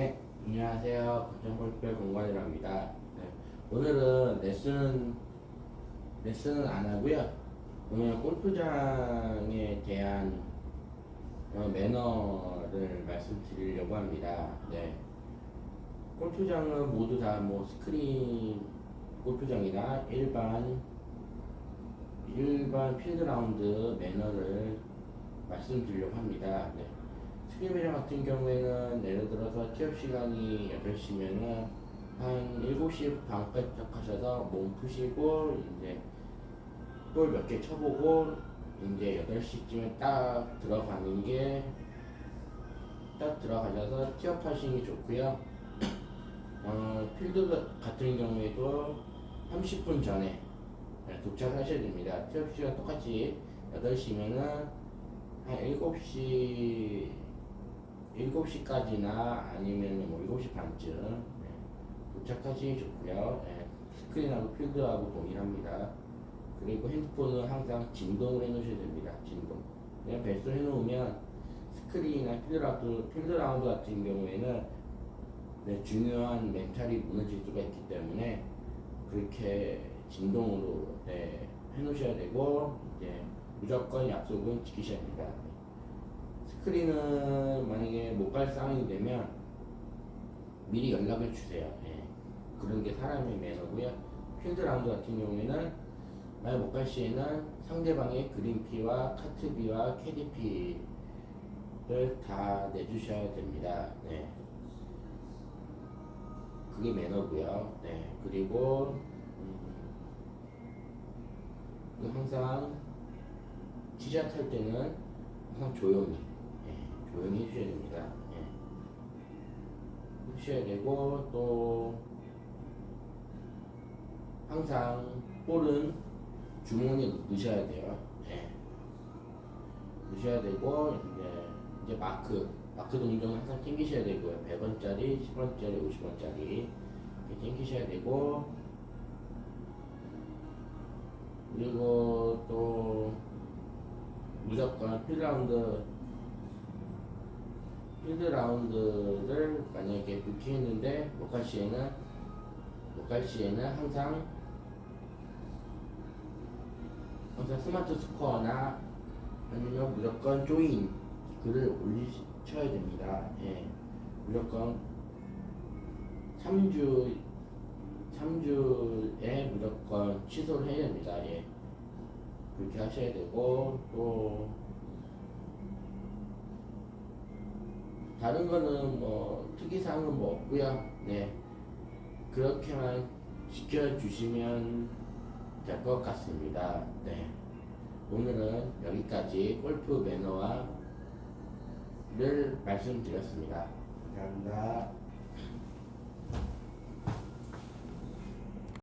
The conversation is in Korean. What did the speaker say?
네, 안녕하세요. 거정골프의 공관이랍니다. 네, 오늘은 레슨, 레슨은 안 하고요. 오늘 골프장에 대한 어, 매너를 말씀드리려고 합니다. 네. 골프장은 모두 다 뭐 스크린 골프장이나 일반 일반 필드 라운드 매너를 말씀드리려고 합니다. 네. 매너 같은 경우에는 예를 들어서 티업 시간이 8시면은 한 7시 반까지 시작하셔서 몸 푸시고 이제 볼 몇 개 쳐보고 이제 8시쯤에 딱 들어가는 게 딱 들어가셔서 티업 하시는 게 좋고요. 어, 필드 같은 경우에도 30분 전에 네, 도착하셔야 됩니다. 티업 시간 똑같이 8시면은 한 7시 7시까지나 아니면 뭐 7시 반쯤 네, 도착하시기 좋고요. 네, 스크린하고 필드하고 동일합니다. 그리고 핸드폰은 항상 진동을 해놓으셔야 됩니다. 진동. 그냥 벨소 해놓으면 스크린이나 필드라운드, 필드라운드 같은 경우에는 네, 중요한 멘탈이 무너질 수가 있기 때문에 그렇게 진동으로 네, 해놓으셔야 되고 이제 무조건 약속은 지키셔야 합니다. 스크린은 만약에 못 갈 상황이 되면 미리 연락을 주세요. 예. 그런 게 사람의 매너고요. 필드 라운드 같은 경우에는 만약 못 갈 시에는 상대방의 그린피와 카트비와 캐디피를 다 내주셔야 됩니다. 네. 그게 매너고요. 네. 그리고 음, 항상 티샷 할 때는 항상 조용히 해주셔야 됩니다. 예. 해주셔야 되고 또 항상 볼은 주머니에 넣으셔야 돼요. 예. 넣으셔야 되고 이제 이제 마크 마크 동전 항상 챙기셔야 되고요. 100원짜리, 10원짜리, 50원짜리 이렇게 챙기셔야 되고 그리고 또 무조건 필드라운드 필드 라운드를 만약에 부킹했는데 못 갈 시에는 못 갈 시에는 항상 항상 스마트 스코어나 아니면 무조건 조인 글을 올리셔야 됩니다. 예. 무조건 3주 3주에 무조건 취소를 해야 됩니다. 예. 그렇게 하셔야 되고 또 다른 거는 뭐 특이사항은 뭐 없고요. 네. 그렇게만 지켜주시면 될 것 같습니다. 네. 오늘은 여기까지 골프 매너와를 말씀드렸습니다. 감사합니다.